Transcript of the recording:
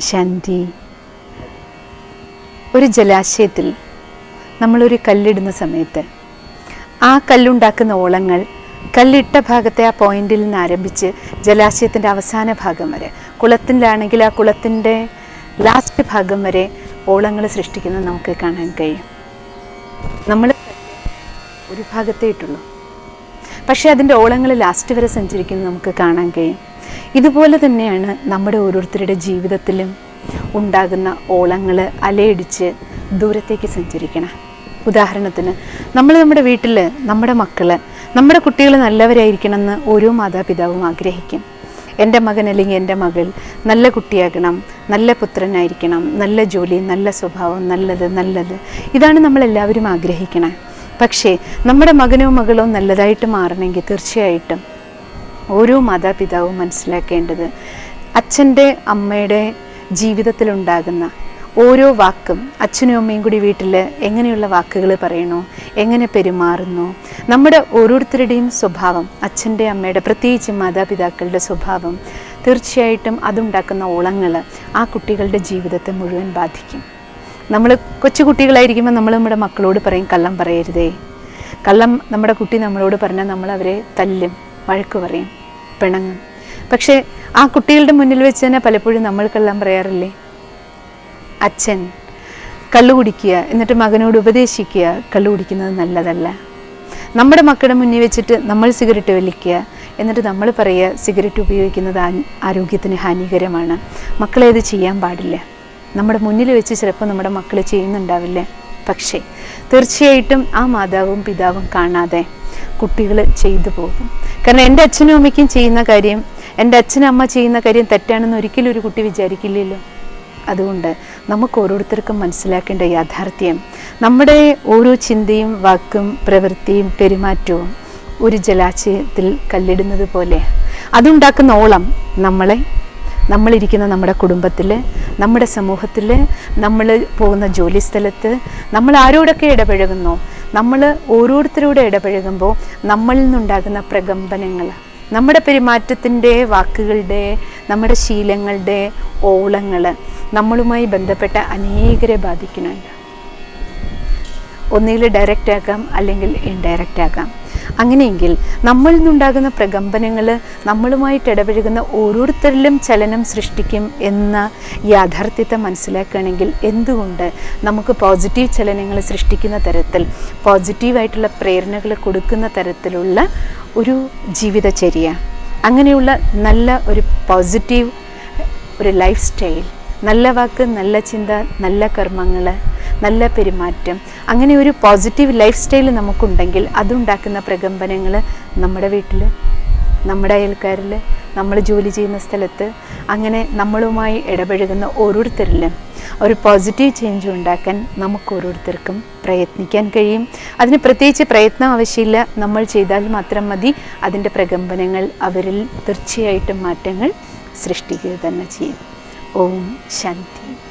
ശാന്തി. ഒരു ജലാശയത്തിൽ നമ്മളൊരു കല്ലിടുന്ന സമയത്ത് ആ കല്ലുണ്ടാക്കുന്ന ഓളങ്ങൾ കല്ലിട്ട ഭാഗത്തെ ആ പോയിന്റിൽ നിന്ന് ആരംഭിച്ച് ജലാശയത്തിന്റെ അവസാന ഭാഗം വരെ കുളത്തിലാണെങ്കിൽ ആ കുളത്തിന്റെ ലാസ്റ്റ് ഭാഗം വരെ ഓളങ്ങൾ സൃഷ്ടിക്കുന്നത് നമുക്ക് കാണാൻ കഴിയും. നമ്മൾ ഒരു ഭാഗത്തേ ഇട്ടുള്ളൂ. പക്ഷേ അതിന്റെ ഓളങ്ങൾ ലാസ്റ്റ് വരെ സഞ്ചരിക്കുന്നത് നമുക്ക് കാണാൻ കഴിയും. ഇതുപോലെ തന്നെയാണ് നമ്മുടെ ഓരോരുത്തരുടെ ജീവിതത്തിലും ഉണ്ടാകുന്ന ഓളങ്ങൾ അലയടിച്ച് ദൂരത്തേക്ക് സഞ്ചരിക്കണം. ഉദാഹരണത്തിന് നമ്മൾ നമ്മുടെ വീട്ടിൽ നമ്മുടെ മക്കൾ നമ്മുടെ കുട്ടികൾ നല്ലവരായിരിക്കണമെന്ന് ഓരോ മാതാപിതാവും ആഗ്രഹിക്കും. എന്റെ മകൻ അല്ലെങ്കിൽ എന്റെ മകൾ നല്ല കുട്ടിയാകണം നല്ല പുത്രനായിരിക്കണം നല്ല ജോലി നല്ല സ്വഭാവം നല്ലത് നല്ലത്. ഇതാണ് നമ്മളെല്ലാവരും ആഗ്രഹിക്കണം. പക്ഷേ നമ്മുടെ മകനോ മകളോ നല്ലതായിട്ട് മാറണമെങ്കിൽ തീർച്ചയായിട്ടും ഓരോ മാതാപിതാവും മനസ്സിലാക്കേണ്ടത് അച്ഛന്റെ അമ്മയുടെ ജീവിതത്തിലുണ്ടാകുന്ന ഓരോ വാക്കും അച്ഛനും അമ്മയും കൂടി വീട്ടിൽ എങ്ങനെയുള്ള വാക്കുകൾ പറയണോ എങ്ങനെ പെരുമാറുന്നു നമ്മുടെ ഓരോരുത്തരുടെയും സ്വഭാവം അച്ഛന്റെ അമ്മയുടെ പ്രത്യേകിച്ച് മാതാപിതാക്കളുടെ സ്വഭാവം തീർച്ചയായിട്ടും അതുണ്ടാക്കുന്ന ഓളങ്ങൾ ആ കുട്ടികളുടെ ജീവിതത്തെ മുഴുവൻ ബാധിക്കും. നമ്മൾ കൊച്ചു കുട്ടികളായിരിക്കുമ്പോൾ നമ്മൾ നമ്മുടെ മക്കളോട് പറയും കള്ളം പറയരുതേ. കള്ളം നമ്മുടെ കുട്ടി നമ്മളോട് പറഞ്ഞാൽ നമ്മൾ അവരെ തല്ലും വഴക്ക് പറയും. പിണങ്ങും. പക്ഷേ ആ കുട്ടികളുടെ മുന്നിൽ വെച്ച് തന്നെ പലപ്പോഴും നമ്മൾക്കെല്ലാം പറയാറില്ലേ? അച്ഛൻ കള്ളു കുടിക്കുക എന്നിട്ട് മകനോട് ഉപദേശിക്കുക കള്ളു കുടിക്കുന്നത് നല്ലതല്ല. നമ്മുടെ മക്കളുടെ മുന്നിൽ വെച്ചിട്ട് നമ്മൾ സിഗരറ്റ് വലിക്കുക എന്നിട്ട് നമ്മൾ പറയുക സിഗരറ്റ് ഉപയോഗിക്കുന്നത് ആരോഗ്യത്തിന് ഹാനികരമാണ്. മക്കളെ ഇത് ചെയ്യാൻ പാടില്ല. നമ്മുടെ മുന്നിൽ വെച്ച് ചിലപ്പോൾ നമ്മുടെ മക്കൾ ചെയ്യുന്നുണ്ടാവില്ല. പക്ഷേ തീർച്ചയായിട്ടും ആ മാതാവും പിതാവും കാണാതെ കുട്ടികൾ ചെയ്തു പോകും. കാരണം എന്റെ അച്ഛനും അമ്മയ്ക്കും ചെയ്യുന്ന കാര്യം എന്റെ അച്ഛനും അമ്മ ചെയ്യുന്ന കാര്യം തെറ്റാണെന്ന് ഒരിക്കലും ഒരു കുട്ടി വിചാരിക്കില്ലല്ലോ. അതുകൊണ്ട് നമുക്ക് ഓരോരുത്തർക്കും മനസ്സിലാക്കേണ്ട യാഥാർത്ഥ്യം നമ്മുടെ ഓരോ ചിന്തയും വാക്കും പ്രവൃത്തിയും പെരുമാറ്റവും ഒരു ജലാശയത്തിൽ കല്ലിടുന്നത് പോലെ. അതുണ്ടാക്കുന്ന ഓളം നമ്മളെ നമ്മളിരിക്കുന്ന നമ്മുടെ കുടുംബത്തിൽ നമ്മുടെ സമൂഹത്തിൽ നമ്മൾ പോകുന്ന ജോലിസ്ഥലത്ത് നമ്മൾ ആരോടൊക്കെ ഇടപഴകുന്നോ നമ്മൾ ഓരോരുത്തരോട് ഇടപഴകുമ്പോൾ നമ്മളിൽ നിന്നുണ്ടാകുന്ന പ്രകമ്പനങ്ങൾ നമ്മുടെ പെരുമാറ്റത്തിന്റെ വാക്കുകളുടെ നമ്മുടെ ശീലങ്ങളുടെ ഓളങ്ങൾ നമ്മളുമായി ബന്ധപ്പെട്ട അനേകരെ ബാധിക്കുന്നുണ്ട്. ഒന്നുകിൽ ഡയറക്റ്റ് ആക്കാം അല്ലെങ്കിൽ ഇൻഡയറക്റ്റ് ആക്കാം അങ്ങനെയെങ്കിൽ നമ്മളിൽ നിന്നുണ്ടാകുന്ന പ്രകമ്പനങ്ങൾ നമ്മളുമായിട്ട് ഇടപഴകുന്ന ഓരോരുത്തരിലും ചലനം സൃഷ്ടിക്കും എന്ന യാഥാർത്ഥ്യത്തെ മനസ്സിലാക്കുകയാണെങ്കിൽ എന്തുകൊണ്ട് നമുക്ക് പോസിറ്റീവ് ചലനങ്ങൾ സൃഷ്ടിക്കുന്ന തരത്തിൽ പോസിറ്റീവായിട്ടുള്ള പ്രേരണകൾ കൊടുക്കുന്ന തരത്തിലുള്ള ഒരു ജീവിതചര്യ അങ്ങനെയുള്ള നല്ല ഒരു പോസിറ്റീവ് ഒരു ലൈഫ് സ്റ്റൈൽ നല്ല വാക്ക് നല്ല ചിന്ത നല്ല കർമ്മങ്ങൾ നല്ല പെരുമാറ്റം. അങ്ങനെ ഒരു പോസിറ്റീവ് ലൈഫ് സ്റ്റൈൽ നമുക്കുണ്ടെങ്കിൽ അതുണ്ടാക്കുന്ന പ്രകമ്പനങ്ങൾ നമ്മുടെ വീട്ടിൽ നമ്മുടെ അയൽക്കാരിൽ നമ്മൾ ജോലി ചെയ്യുന്ന സ്ഥലത്ത് അങ്ങനെ നമ്മളുമായി ഇടപഴകുന്ന ഓരോരുത്തരിലും ഒരു പോസിറ്റീവ് ചേഞ്ച് ഉണ്ടാക്കാൻ നമുക്ക് ഓരോരുത്തർക്കും പ്രയത്നിക്കാൻ കഴിയും. അതിന് പ്രത്യേകിച്ച് പ്രയത്നം ആവശ്യമില്ല. നമ്മൾ ചെയ്താൽ മാത്രം മതി. അതിന്റെ പ്രകമ്പനങ്ങൾ അവരിൽ തീർച്ചയായിട്ടും മാറ്റങ്ങൾ സൃഷ്ടിക്കുക തന്നെ ചെയ്യും. ഓം ശാന്തി.